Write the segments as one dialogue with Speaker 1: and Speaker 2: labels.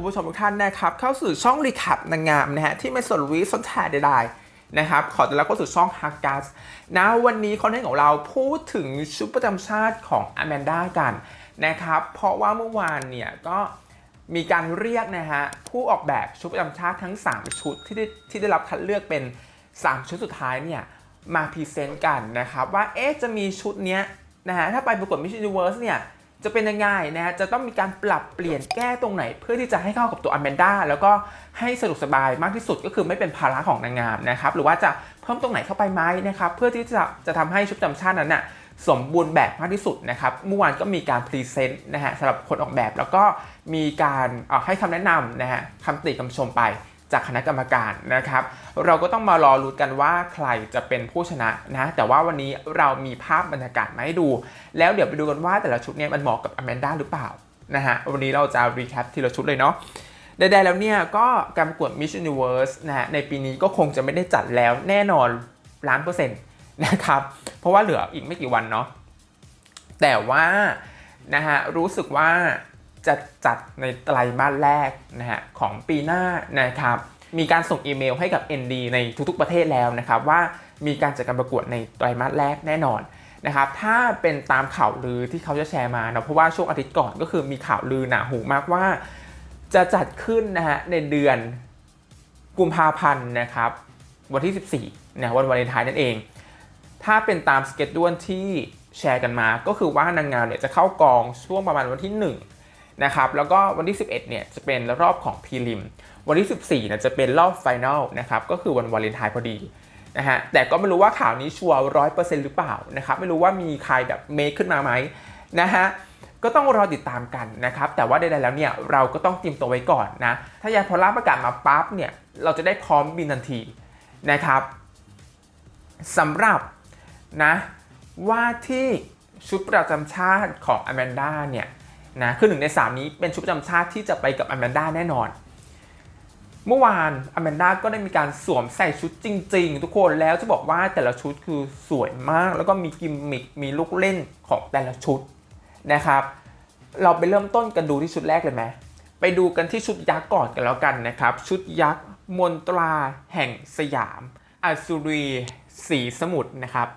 Speaker 1: คุณผู้ชมทุกท่านนะครับเข้าสู่ช่องรีแคปนางงามนะฮะที่ไม่สนวิสนแทใดๆนะครับขอต้อนรับเข้าสู่ช่องฮักกัสนะวันนี้คอนเทนต์ของเราพูดถึงชุดประจำชาติของอแมนด้ากันนะครับเพราะว่าเมื่อวานเนี่ยก็มีการเรียกนะฮะผู้ออกแบบชุดประจำชาติทั้ง 3 ชุดที่ได้ที่ได้รับคัดเลือกเป็น 3 ชุดสุดท้ายเนี่ยมาพรีเซนต์กันนะครับว่าเอ๊ะจะมีชุดเนี้ยนะฮะถ้าไปประกวด Miss Universe เนี่ย จะเป็นยังไงนะฮะจะต้องมีการปรับเปลี่ยนแก้ตรงไหน เพื่อที่จะให้เข้ากับตัวอแมนด้าแล้วก็ให้สะดวกสบายมากที่สุดก็คือไม่เป็นภาระของนางงามนะครับหรือว่าจะเพิ่มตรงไหนเข้าไปไหมนะครับเพื่อที่จะจะทำให้ชุดประจำชาตินั้นน่ะสมบูรณ์แบบมากที่สุดนะครับเมื่อวานก็มีการพรีเซนต์นะฮะสำหรับคนออกแบบแล้วก็มีการเอ่อให้คำแนะนำนะฮะคำติคำชมไป จากคณะกรรมการนะครับ เราก็ต้องมารอรุ้นกันว่าใครจะเป็นผู้ชนะนะ แต่ว่าวันนี้เรามีภาพบรรยากาศมาให้ดู แล้วเดี๋ยวไปดูกันว่าแต่ละชุดเนี่ยมันเหมาะกับอแมนด้าหรือเปล่านะฮะ วันนี้เราจะรีแคปทีละชุดเลยเนาะใดๆแล้วเนี่ยก็การประกวด Miss Universe นะฮะในปีนี้ก็คงจะไม่ได้จัดแล้วแน่นอนล้านเปอร์เซ็นต์นะครับ เพราะว่าเหลืออีกไม่กี่วันเนาะแต่ว่านะฮะรู้สึกว่า จะจัดในไตรมาสแรกนะฮะของปีหน้านะครับ มีการส่งอีเมลให้กับ ND ในทุกๆประเทศแล้วนะครับว่ามีการจัดการประกวดในไตรมาสแรกแน่นอนนะครับ ถ้าเป็นตามข่าวลือที่เขาจะแชร์มาเนาะเพราะว่าช่วงอาทิตย์ก่อนก็คือมีข่าวลือหนาหูมากว่า จะจัดขึ้นนะฮะในเดือนกุมภาพันธ์นะครับวันที่ 14นะวันวาเลนไทน์นั่นเอง ถ้าเป็นตามสเกจดวนที่แชร์กันมา ก็คือว่านางงามเนี่ยจะเข้ากองช่วงประมาณวันที่1 นะครับแล้วก็วันที่ 11เนี่ยจะเป็นรอบของพรีลิมวันที่ 14เนี่ยจะเป็นรอบไฟแนลนะครับก็คือวันวาเลนไทน์พอดีนะฮะแต่ก็ไม่รู้ว่าข่าวนี้ชัวร์ร้อยเปอร์เซ็นต์หรือเปล่านะครับไม่รู้ว่ามีใครแบบเมคขึ้นมาไหมนะฮะก็ต้องรอติดตามกันนะครับ แต่ว่าใดๆแล้วเนี่ยเราก็ต้องเตรียมตัวไว้ก่อนนะ ถ้ายาพอล่าประกาศมาปั๊บเนี่ยเราจะได้พร้อมบินทันทีนะครับสำหรับนะว่าที่ชุดประจำชาติของอแมนด้าเนี่ย นะคือหนึ่งใน 3 นี้เป็นชุดประจำชาติที่จะไปกับอแมนด้าแน่นอน เมื่อวานอแมนด้าก็ได้มีการสวมใส่ชุดจริง ๆ ทุกคนแล้วจะบอกว่าแต่ละชุดคือสวยมาก แล้วก็มีกิมมิคมีลูกเล่นของแต่ละชุดนะครับ เราไปเริ่มต้นกันดูที่ชุดแรกเลยไหมไปดูกันที่ชุดยักษ์ก่อนกันแล้วกันนะครับ ชุดยักษ์มนตราแห่งสยามอัศรีสีสมุทรนะครับ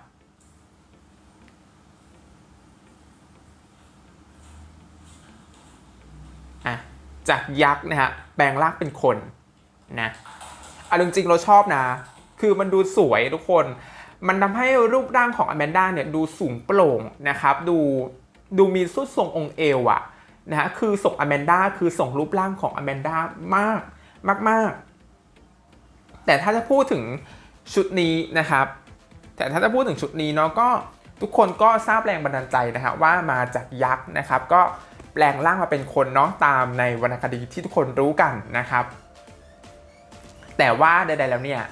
Speaker 1: อะ จากยักษ์นะฮะแปลงร่างเป็นคนนะเอาจริงๆเราชอบนะ คือมันดูสวยทุกคน มันทำให้รูปร่างของอแมนด้าเนี่ยดูสูงโปร่งนะครับดูดูมีสุดทรงองค์เอวอะนะฮะคือส่งอแมนด้าคือส่งรูปร่างของอแมนด้ามากมากมากๆแต่ถ้าจะพูดถึงชุดนี้นะครับ แต่ถ้าจะพูดถึงชุดนี้เนาะก็ทุกคนก็ทราบแรงบันดาลใจนะฮะว่ามาจากยักษ์นะครับ ก็ แปลงร่างมาเป็นคนเนาะตามในวรรณคดีที่ทุกคนรู้กันนะครับ แต่ว่าใดๆแล้วเนี่ย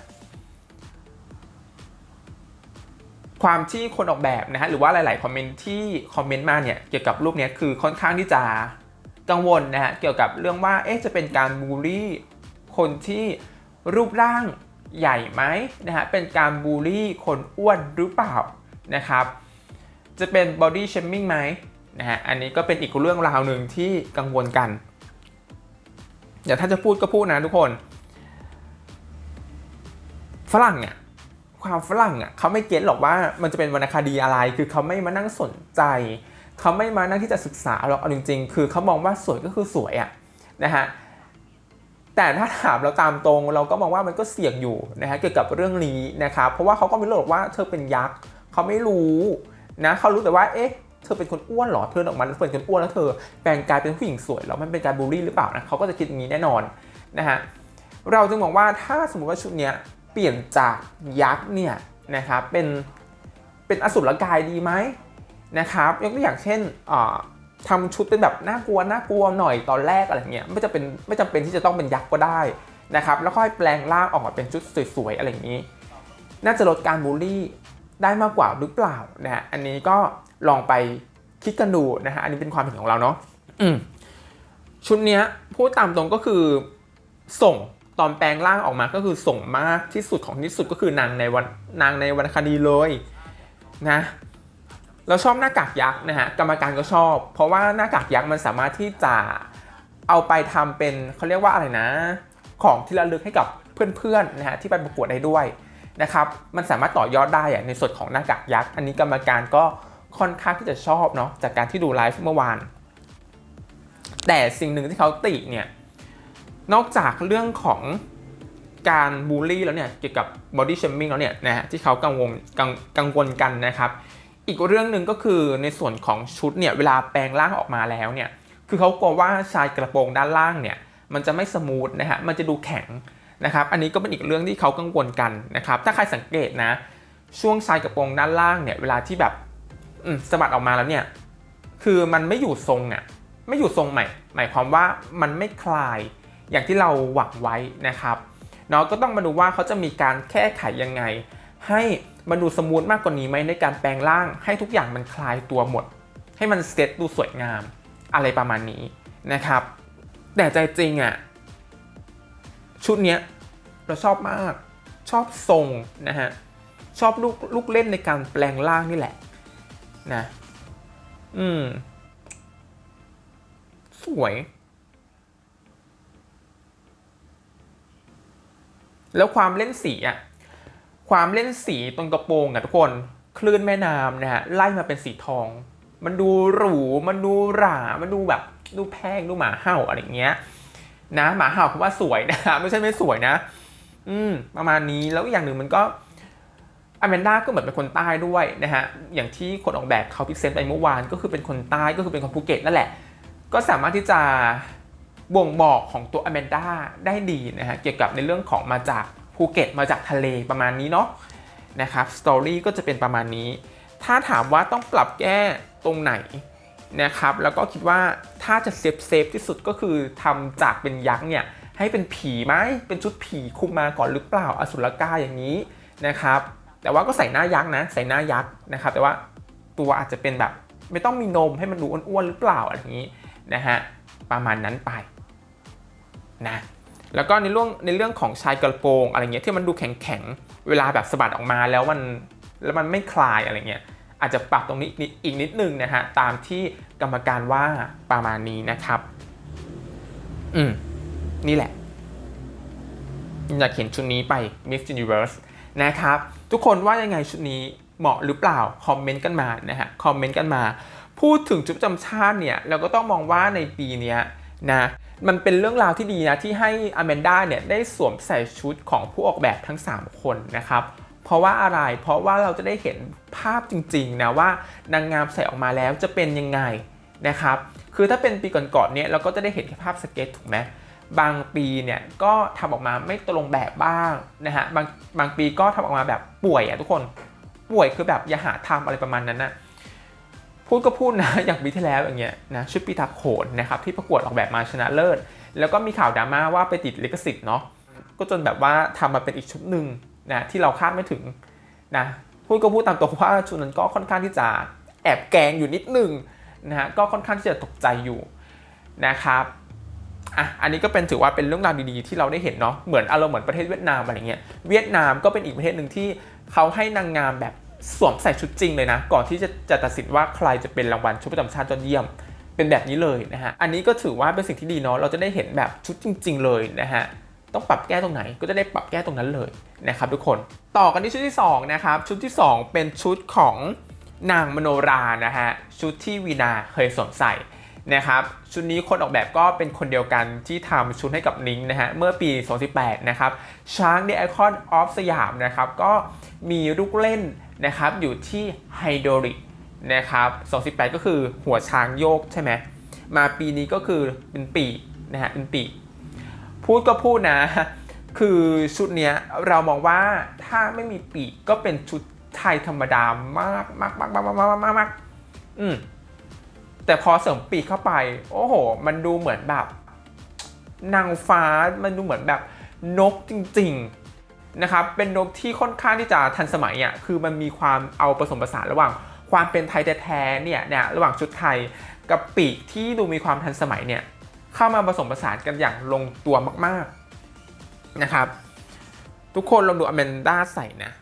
Speaker 1: ความที่คนออกแบบนะฮะหรือว่าหลาย ๆ คอมเมนต์ที่คอมเมนต์มาเนี่ยเกี่ยวกับรูปเนี้ยคือค่อนข้างที่จะกังวลนะฮะเกี่ยวกับเรื่องว่าเอ๊ะจะเป็นการบูลลี่คนที่รูปร่างใหญ่ไหมนะฮะเป็นการบูลลี่คนอ้วนหรือเปล่านะครับ จะเป็น body shaming ไหม นะฮะอันนี้ก็เป็นอีกเรื่องราวหนึ่งที่กังวลกันเดี๋ยวถ้าจะพูดก็พูดนะทุกคน ฝรั่งเนี่ยความฝรั่งอะเขาไม่เก็ตหรอกว่ามันจะเป็นวรรณคดีอะไร คือเขาไม่มานั่งสนใจ เขาไม่มานั่งที่จะศึกษาหรอกเอาจริง ๆ คือเขามองว่าสวยก็คือสวยอะนะฮะแต่ถ้าถามเราตามตรงเราก็มองว่ามันก็เสี่ยงอยู่นะฮะเกี่ยวกับเรื่องนี้นะครับเพราะว่าเขาก็ไม่รู้หรอกว่าเธอเป็นยักษ์เขาไม่รู้นะเขารู้แต่ว่าเอ๊ะ เธอเป็นคนอ้วนเหรอ เธอออกมาแล้วเป็นคนอ้วนแล้วเธอแปลงกายเป็นผู้หญิงสวยแล้วมันเป็นการบูลลี่หรือเปล่านะเขาก็จะคิดอย่างนี้แน่นอนนะฮะ เราจึงมองว่าถ้าสมมติว่าชุดเนี้ยเปลี่ยนจากยักษ์เนี่ยนะครับเป็นเป็นอสุรกายดีไหมนะครับยกตัวอย่างเช่นอ่าทำชุดเป็นแบบน่ากลัวน่ากลัวหน่อยตอนแรกอะไรเงี้ยไม่จะเป็นไม่จำเป็นที่จะต้องเป็นยักษ์ก็ได้นะครับแล้วค่อยแปลงร่างออกมาเป็นชุดสวยๆอะไรอย่างนี้ น่าจะลดการบูลลี่ได้มากกว่าหรือเปล่านะฮะอันนี้ก็ ลองไปคิดกันดูนะฮะอันนี้เป็นความเห็นของเราเนาะชุดเนี้ยพูดตามตรงก็คือส่งตอนแปลงร่างออกมาก็คือส่งมากที่สุดของที่สุดก็คือนางในวันนางในวรรณคดีเลยนะเราชอบหน้ากากยักษ์นะฮะกรรมการก็ชอบ เพราะว่าหน้ากากยักษ์มันสามารถที่จะเอาไปทำเป็นเขาเรียกว่าอะไรนะ ของที่ระลึกให้กับเพื่อนๆนะฮะที่ไปประกวดได้ด้วยนะครับ มันสามารถต่อยอดได้ในส่วนของหน้ากากยักษ์ อันนี้กรรมการก็ ค่อนข้างที่จะชอบเนาะจากการที่ดูไลฟ์เมื่อวาน แต่สิ่งหนึ่งที่เขาติเนี่ย นอกจากเรื่องของการบูลลี่แล้วเนี่ยเกี่ยวกับ body shaming แล้วเนี่ยนะฮะที่เขากังวลกังกังวลกันนะครับ อีกเรื่องหนึ่งก็คือในส่วนของชุดเนี่ยเวลาแปลงร่างออกมาแล้วเนี่ยคือเขากลัวว่าชายกระโปรงด้านล่างเนี่ยมันจะไม่สมูทนะฮะมันจะดูแข็งนะครับ อันนี้ก็เป็นอีกเรื่องที่เขากังวลกันนะครับ ถ้าใครสังเกตนะ ช่วงชายกระโปรงด้านล่างเนี่ยเวลาที่แบบ สะบัดออกมาแล้วเนี่ย คือมันไม่อยู่ทรงอะไม่อยู่ทรงใหม่ หมายความว่ามันไม่คลายอย่างที่เราหวังไว้นะครับเนาะก็ต้องมาดูว่าเขาจะมีการแก้ไขยังไง ให้มันดูสมูทมากกว่านี้ไหมในการแปลงร่างให้ทุกอย่างมันคลายตัวหมด ให้มันเซ็ตดูสวยงามอะไรประมาณนี้นะครับ แต่ใจจริงอะ่ะชุดเนี้ยเราชอบมากชอบทรงนะฮะชอบลูกลูกเล่นในการแปลงร่างนี่แหละ นะ อืม สวย แล้วความเล่นสีอะความเล่นสีตรงกระโปรงอะทุกคน คลื่นแม่น้ำนะฮะ ไล่มาเป็นสีทอง มันดูหรู มันดูหรา มันดูแบบ ดูแพง ดูหมาเห่าอะไรเงี้ย นะ หมาเห่าผมว่าสวยนะไม่ใช่ไม่สวยนะ อืม ประมาณนี้ แล้วอย่างหนึ่งมันก็ อแมนด้าก็เหมือนเป็นคนใต้ด้วยนะฮะ อย่างที่คนออกแบบเขาพิเศษไปเมื่อวานก็คือเป็นคนใต้ก็คือเป็นคนภูเก็ตนั่นแหละ ก็สามารถที่จะบ่งบอกของตัวอแมนด้าได้ดีนะฮะ เกี่ยวกับในเรื่องของมาจากภูเก็ตมาจากทะเลประมาณนี้เนาะนะครับ สตอรี่ก็จะเป็นประมาณนี้ ถ้าถามว่าต้องปรับแก้ตรงไหนนะครับ แล้วก็คิดว่าถ้าจะเซฟเซฟที่สุดก็คือทำจากเป็นยักษ์เนี่ยให้เป็นผีไหมเป็นชุดผีคุมมาก่อนหรือเปล่าอสุรกายอย่างนี้นะครับ แต่ว่าก็ใส่หน้ายักษ์นะ ใส่หน้ายักษ์นะครับ แต่ว่าตัวอาจจะเป็นแบบไม่ต้องมีนมให้มันดูอ้วนๆหรือเปล่าอะไรอย่างนี้นะฮะประมาณนั้นไปนะแล้วก็ในเรื่องในเรื่องของชายกระโปรงอะไรเงี้ยที่มันดูแข็งๆ เวลาแบบสะบัดออกมาแล้วมันแล้วมันไม่คลายอะไรเงี้ยอาจจะปรับตรงนี้อีกนิดนึงนะฮะตามที่กรรมการว่าประมาณนี้นะครับ อืมนี่แหละอยากเห็นชุดนี้ไป Miss Universe นะครับ ทุกคนว่ายังไงชุดนี้เหมาะหรือเปล่าคอมเมนต์กันมานะฮะคอมเมนต์กันมา พูดถึงชุดประจำชาติเนี่ยเราก็ต้องมองว่าในปีนี้นะมันเป็นเรื่องราวที่ดีนะที่ให้อแมนด้าเนี่ยได้สวมใส่ชุดของผู้ออกแบบทั้ง 3 คนนะครับเพราะว่าอะไร เพราะว่าเราจะได้เห็นภาพจริงๆนะว่านางงามใส่ออกมาแล้วจะเป็นยังไงนะครับ คือถ้าเป็นปีก่อนๆเนี่ยเราก็จะได้เห็นแค่ภาพสเก็ตถูกไหม บางปีเนี่ยก็ทำออกมาไม่ตรงแบบบ้างนะฮะบางบางปีก็ทำออกมาแบบป่วยอะทุกคนป่วยคือแบบอย่าหาทำอะไรประมาณนั้นนะพูดก็พูดนะอย่างปีที่แล้วอย่างเงี้ยนะชุดปีตาโขนนะครับที่ประกวดออกแบบมาชนะเลิศ แล้วก็มีข่าวดราม่าว่าไปติดลิขสิทธิ์เนาะก็จนแบบว่าทำมาเป็นอีกชุดหนึ่งนะที่เราคาดไม่ถึงนะพูดก็พูดตามตรงว่าชุดนั้นก็ค่อนข้างที่จะแอบแกงอยู่นิดนึงนะฮะก็ค่อนข้างที่จะตกใจอยู่นะครับ อะอันนี้ก็เป็นถือว่าเป็นเรื่องราวดีๆที่เราได้เห็นเนาะเหมือนอารมณ์เหมือนประเทศเวียดนามอะไรเงี้ยเวียดนามก็เป็นอีกประเทศหนึ่งที่เขาให้นางงามแบบสวมใส่ชุดจริงเลยนะ ก่อนที่จะจะตัดสินว่าใครจะเป็นรางวัลชุดประจำชาติยอดเยี่ยม เป็นแบบนี้เลยนะฮะอันนี้ก็ถือว่าเป็นสิ่งที่ดีเนาะเราจะได้เห็นแบบชุดจริง ๆ เลยนะฮะต้องปรับแก้ตรงไหนก็จะได้ปรับแก้ตรงนั้นเลยนะครับทุกคนต่อกันที่ชุดที่สองนะครับชุดที่สองเป็นชุดของนางมโนรานะฮะชุดที่วีนาเคยสวมใส่ นะครับชุดนี้คนออกแบบก็เป็นคนเดียวกันที่ทำชุดให้กับนิ้งนะฮะเมื่อปี 2018 นะครับช้าง The Icon of สยามนะครับก็มีลูกเล่นนะครับอยู่ที่ไฮโดริกนะครับ 2018 ก็คือหัวช้างโยกใช่ไหมมาปีนี้ก็คือเป็นปีนะฮะเป็นปี พูดก็พูดนะ คือชุดเนี้ยเรามองว่าถ้าไม่มีปีกก็เป็นชุดไทยธรรมดามากมากมากมากมากมากมากอืม แต่พอเสริมปีกเข้าไป โอ้โห มันดูเหมือนแบบ นางฟ้ามันดูเหมือนแบบนกจริงๆนะครับ เป็นนกที่ค่อนข้างที่จะทันสมัยอะคือมันมีความเอาผสมผสานระหว่างความเป็นไทยแท้ๆเนี่ยเนี่ยระหว่างชุดไทยกับปีกที่ดูมีความทันสมัยเนี่ยเข้ามาผสมผสานกันอย่างลงตัวมากๆนะครับ ทุกคนลองดูอแมนด้าใส่นะ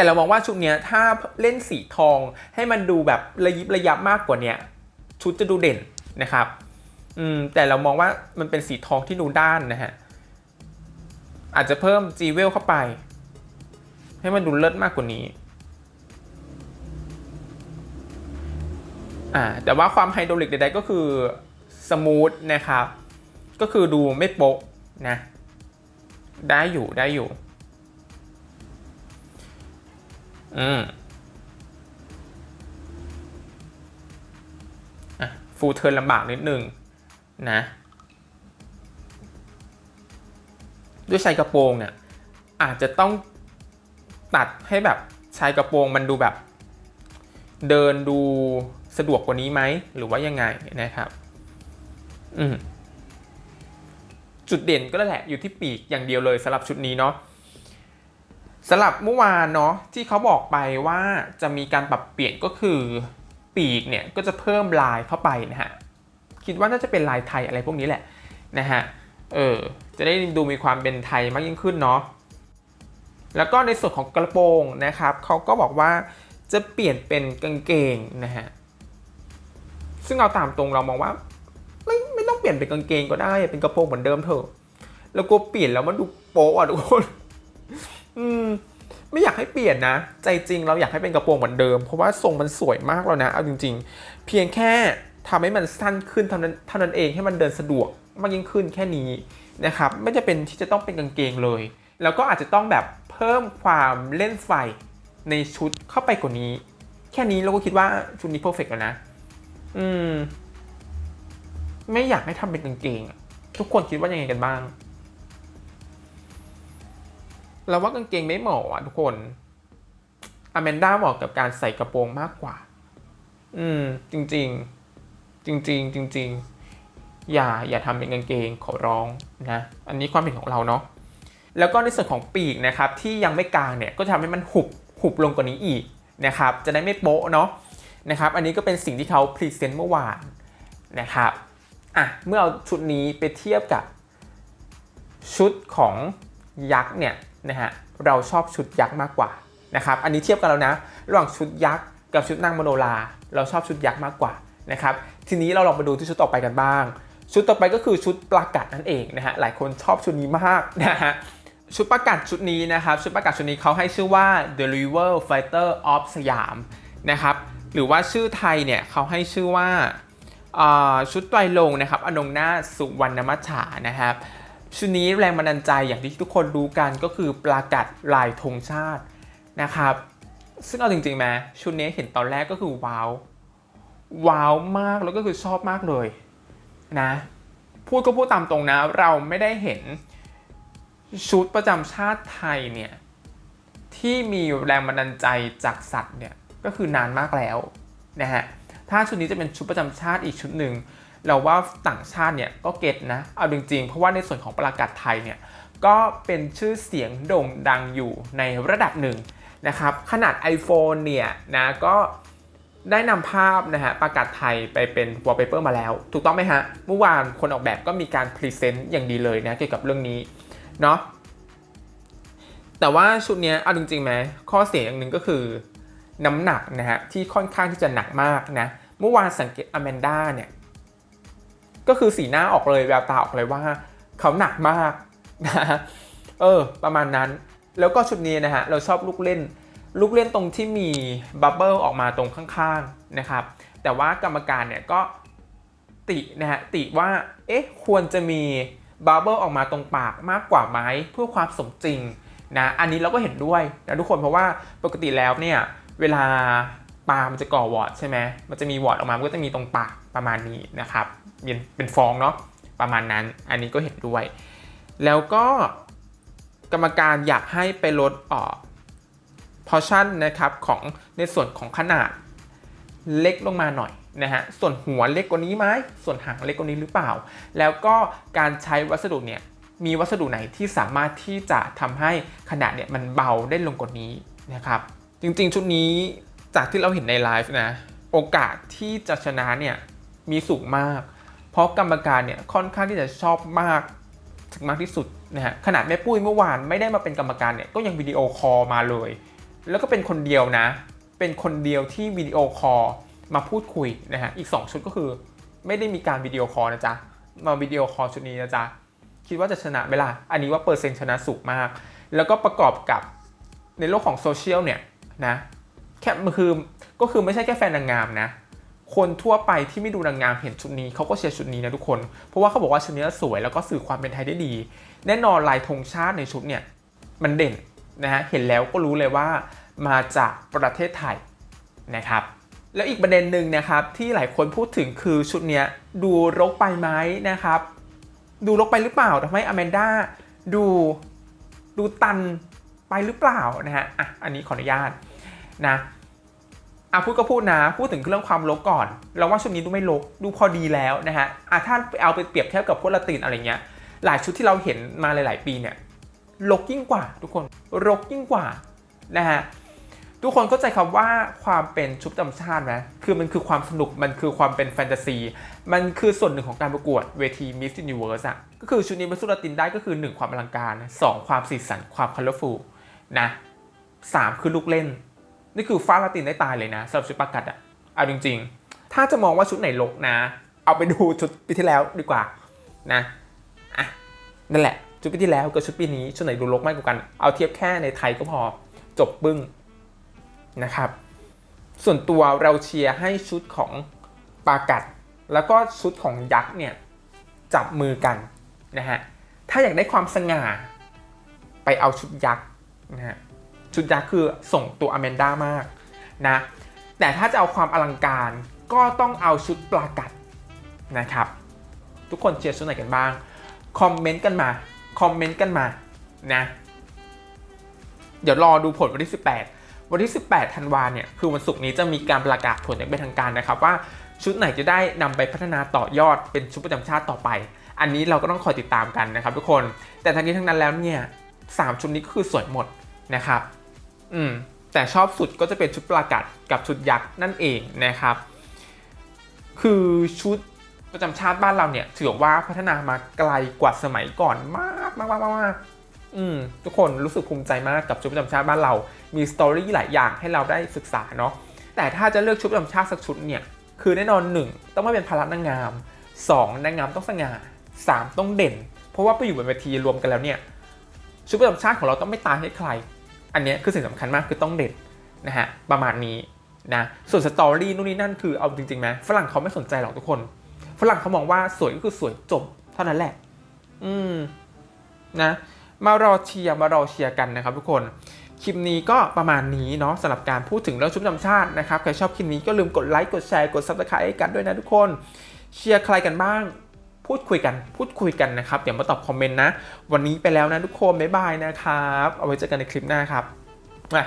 Speaker 1: แต่เรามองว่าชุดเนี้ยถ้าเล่นสีทองให้มันดูแบบระยิบระยับมากกว่าเนี้ยชุดจะดูเด่นนะครับอืมแต่เรามองว่ามันเป็นสีทองที่ดูด้านนะฮะอาจจะเพิ่มจีเวลเข้าไป ให้มันดูเลิศมากกว่านี้อ่าแต่ว่าความไฮดรอลิกใดๆก็คือสมูทนะครับ ก็คือดูไม่โป๊ะนะ ได้อยู่ได้อยู่ อืมอะฟูลเทิร์นลำบากนิดนึงนะ ด้วยชายกระโปรงเนี่ย อาจจะต้องตัดให้แบบชายกระโปรงมันดูแบบ เดินดูสะดวกกว่านี้ไหม หรือว่ายังไงนะครับ อืมจุดเด่นก็แหละอยู่ที่ปีกอย่างเดียวเลยสำหรับชุดนี้เนาะ สำหรับเมื่อวานเนาะที่เขาบอกไปว่าจะมีการปรับเปลี่ยนก็คือปีกเนี่ยก็จะเพิ่มลายเข้าไปนะฮะคิดว่าน่าจะเป็นลายไทยอะไรพวกนี้แหละนะฮะเออจะได้ดูมีความเป็นไทยมากยิ่งขึ้นเนาะแล้วก็ในส่วนของกระโปรงนะครับเขาก็บอกว่าจะเปลี่ยนเป็นกางเกงนะฮะซึ่งเอาตามตรงเรามองว่าไม่ไม่ต้องเปลี่ยนเป็นกางเกงก็ได้เป็นกระโปรงเหมือนเดิมเถอะแล้วก็เปลี่ยนแล้วมันดูโป๊ะอะทุกคน อืมไม่อยากให้เปลี่ยนนะ ใจจริงเราอยากให้เป็นกระโปรงเหมือนเดิม เพราะว่าทรงมันสวยมากแล้วนะ เอาจริง ๆ เพียงแค่ทำให้มันสั้นขึ้นเท่านั้นเท่านั้นเองให้มันเดินสะดวกมากยิ่งขึ้นแค่นี้นะครับไม่จะเป็นที่จะต้องเป็นกางเกงเลย แล้วก็อาจจะต้องแบบเพิ่มความเล่นไฟในชุดเข้าไปกว่านี้ แค่นี้เราก็คิดว่าชุดนี้เพอร์เฟกแล้วนะ อืม ไม่อยากให้ทำเป็นกางเกงทุกคนคิดว่ายังไงกันบ้าง เราว่ากางเกงไม่เหมาะอะทุกคนอแมนด้าเหมาะกับการใส่กระโปรงมากกว่า อืม จริงๆจริงๆจริงๆอย่าอย่าทำเป็นกางเกงขอร้องนะ อันนี้ความเห็นของเราเนาะแล้วก็ในส่วนของปีกนะครับ ที่ยังไม่กลางเนี่ยก็จะทำให้มันหุบหุบลงกว่านี้อีกนะครับ จะได้ไม่โป๊ะเนาะนะครับ อันนี้ก็เป็นสิ่งที่เขาพรีเซนต์เมื่อวานนะครับอะเมื่อเอาชุดนี้ไปเทียบกับชุดของยักษ์เนี่ย นะฮะเราชอบชุดยักษ์มากกว่านะครับอันนี้เทียบกันแล้วนะ ระหว่างชุดยักษ์กับชุดนางมโนราเราชอบชุดยักษ์มากกว่านะครับทีนี้เราลองมาดูที่ชุดต่อไปกันบ้าง ชุดต่อไปก็คือชุดปลากัดนั่นเองนะฮะหลายคนชอบชุดนี้มากนะฮะชุดประกาศชุดนี้นะครับชุดประกาศชุดนี้เขาให้ชื่อว่า The River Fighter of สยามนะครับหรือว่าชื่อไทยเนี่ยเขาให้ชื่อว่าชุดไตรลงนะครับอนงนาสุวรรณมัจฉานะครับ ชุดนี้แรงบันดาลใจอย่างที่ทุกคนรู้กันก็คือปลากัดลายธงชาตินะครับ ซึ่งเอาจริงๆไหมชุดนี้เห็นตอนแรกก็คือว้าว ว้าวมากแล้วก็คือชอบมากเลยนะ พูดก็พูดตามตรงนะ เราไม่ได้เห็นชุดประจำชาติไทยเนี่ยที่มีแรงบันดาลใจจากสัตว์เนี่ยก็คือนานมากแล้วนะฮะถ้าชุดนี้จะเป็นชุดประจำชาติอีกชุดหนึ่ง เราว่าต่างชาติเนี่ยก็เก็ตนะ เอาจริงๆ เพราะว่าในส่วนของประกาศไทยเนี่ยก็เป็นชื่อเสียงโด่งดังอยู่ในระดับหนึ่งนะครับ ขนาด iPhone เนี่ยนะก็ได้นำภาพนะฮะประกาศไทยไปเป็น wallpaper มาแล้ว ถูกต้องไหมฮะ เมื่อวานคนออกแบบก็มีการพรีเซนต์อย่างดีเลยนะเกี่ยวกับเรื่องนี้เนาะแต่ว่าชุดนี้เอาจริงๆไหมข้อเสียอย่างหนึ่งก็คือน้ำหนักนะฮะที่ค่อนข้างที่จะหนักมากนะเมื่อวานสังเกตอแมนด้าเนี่ย ก็คือสีหน้าออกเลยแววตาออกเลยว่าเขาหนักมากนะฮะเออ ประมาณนั้น แล้วก็ชุดนี้นะฮะ เราชอบลูกเล่น ลูกเล่นตรงที่มีบับเบิลออกมาตรงข้างๆนะครับ แต่ว่ากรรมการเนี่ยก็ตินะฮะติว่า เอ๊ะ ควรจะมีบับเบิลออกมาตรงปากมากกว่าไหมเพื่อความสมจริงนะ อันนี้เราก็เห็นด้วยนะทุกคนเพราะว่าปกติแล้วเนี่ย เวลาปลามันจะก่อวอร์ดใช่ไหมมันจะมีวอร์ดออกมา มันก็จะมีตรงปากประมาณนี้นะครับ เป็นฟองเนาะประมาณนั้น อันนี้ก็เห็นด้วย แล้วก็กรรมการอยากให้ไปลดออกพอชั่นนะครับของในส่วนของขนาดเล็กลงมาหน่อยนะฮะส่วนหัวเล็กกว่านี้ไหมส่วนหางเล็กกว่านี้หรือเปล่า แล้วก็การใช้วัสดุเนี่ยมีวัสดุไหนที่สามารถที่จะทำให้ขนาดเนี่ยมันเบาได้ลงกว่านี้นะครับจริงๆ ชุดนี้จากที่เราเห็นในไลฟ์นะโอกาสที่จะชนะเนี่ยมีสูงมาก เพราะกรรมการเนี่ยค่อนข้างที่จะชอบมากถึงมากที่สุดนะฮะขนาดแม่ปุ้ยเมื่อวานไม่ได้มาเป็นกรรมการเนี่ยก็ยังวิดีโอคอลมาเลย แล้วก็เป็นคนเดียวนะ เป็นคนเดียวที่วิดีโอคอลมาพูดคุยนะฮะอีก 2 ชุดก็คือ ไม่ได้มีการวิดีโอคอลนะจ๊ะมาวิดีโอคอลชุดนี้นะจ๊ะคิดว่าจะชนะไหมล่ะอันนี้ว่าเปอร์เซ็นต์ชนะสูงมาก แล้วก็ประกอบกับในโลกของโซเชียลเนี่ยนะแค่คือก็คือไม่ใช่แค่แฟนนางงามนะ คนทั่วไปที่ไม่ดูนางงามเห็นชุดนี้เขาก็เชียร์ชุดนี้นะทุกคน เพราะว่าเขาบอกว่าชุดนี้สวยแล้วก็สื่อความเป็นไทยได้ดี แน่นอนลายธงชาติในชุดเนี่ยมันเด่นนะฮะเห็นแล้วก็รู้เลยว่ามาจากประเทศไทยนะครับแล้วอีกประเด็นหนึ่งนะครับที่หลายคนพูดถึงคือชุดนี้ดูรกไปไหมนะครับ ดูรกไปหรือเปล่าทำให้อแมนด้าดูดูตันไปหรือเปล่านะฮะอะอันนี้ขออนุญาตนะ อะพูดก็พูดนะพูดถึงเรื่องความลกก่อน เราว่าชุดนี้ดูไม่ลกดูพอดีแล้วนะฮะอะถ้าเอาไปเปรียบเทียบกับพวกละตินอะไรเงี้ย หลายชุดที่เราเห็นมาหลาย ๆ ปีเนี่ยลกยิ่งกว่า ทุกคนรกยิ่งกว่านะฮะทุกคนเข้าใจคำว่าความเป็นชุดประจำชาติไหมคือมันคือความสนุกมันคือความเป็นแฟนตาซี มันคือส่วนหนึ่งของการประกวดเวที Miss Universe อะก็คือชุดนี้เป็นสุดลาตินได้ก็คือ 1 ความอลังการ 2 ความสีสันความ colorful นะ3คือลูกเล่น นี่คือฟ้าลาตินได้ตายเลยนะสำหรับชุดประกัดอะเอาจริงๆ ถ้าจะมองว่าชุดไหนลกนะ เอาไปดูชุดปีที่แล้วดีกว่านะอะนั่นแหละ ชุดปีที่แล้วกับชุดปีนี้ชุดไหนดูลกมากกว่ากัน เอาเทียบแค่ในไทยก็พอจบปึ้งนะครับ ส่วนตัวเราเชียร์ให้ชุดของปากัด แล้วก็ชุดของยักษ์เนี่ยจับมือกันนะฮะถ้าอยากได้ความสง่าไปเอาชุดยักษ์นะฮะ ชุดยักษ์คือส่งตัวอแมนด้ามากนะแต่ถ้าจะเอาความอลังการก็ต้องเอาชุดปลากัดนะครับ ทุกคนเชียร์ชุดไหนกันบ้าง คอมเมนต์กันมา คอมเมนต์กันมานะเดี๋ยวรอดูผลวันที่ 18 วันที่ 18ธันวาเนี่ยคือวันศุกร์นี้จะมีการประกาศผลอย่างเป็นทางการนะครับ ว่าชุดไหนจะได้นำไปพัฒนาต่อยอดเป็นชุดประจำชาติต่อไป อันนี้เราก็ต้องคอยติดตามกันนะครับ ทุกคนแต่ทั้งนี้ทั้งนั้นแล้วเนี่ยสามชุดนี้ก็คือสวยหมดนะครับ อืมแต่ชอบสุดก็จะเป็นชุดประกาศกับชุดยักษ์นั่นเองนะครับ คือชุดประจำชาติบ้านเราเนี่ยถือว่าพัฒนามาไกลกว่าสมัยก่อนมากมากมากมากอืมทุกคนรู้สึกภูมิใจมากกับชุดประจำชาติบ้านเรา มีสตอรี่หลายอย่างให้เราได้ศึกษาเนาะแต่ถ้าจะเลือกชุดประจำชาติสักชุดเนี่ยคือแน่นอน 1 ต้องไม่เป็นภาระนางงาม 2 นางงามต้องสง่า 3 ต้องเด่น เพราะว่าไปอยู่บนเวทีรวมกันแล้วเนี่ยชุดประจำชาติของเราต้องไม่ตายให้ใคร อันนี้คือสิ่งสำคัญมากคือต้องเด่นนะฮะประมาณนี้นะส่วนสตอรี่นู่นนี่นั่นคือเอาจริงๆไหมฝรั่งเขาไม่สนใจหรอกทุกคน ฝรั่งเขามองว่าสวยก็คือสวยจบเท่านั้นแหละ อืมนะมารอเชียร์มารอเชียร์กันนะครับทุกคนคลิปนี้ก็ประมาณนี้เนาะสำหรับการพูดถึงเรื่องชุดประจำชาตินะครับใครชอบคลิปนี้ก็ลืมกดไลค์กดแชร์กด subscribe ให้กันด้วยนะทุกคน เชียร์ใครกันบ้าง พูดคุยกันพูดคุยกันนะครับ เดี๋ยวมาตอบคอมเมนต์นะ วันนี้ไปแล้วนะทุกคนบ๊ายบายนะครับ เอาไว้เจอกันในคลิปหน้าครับมา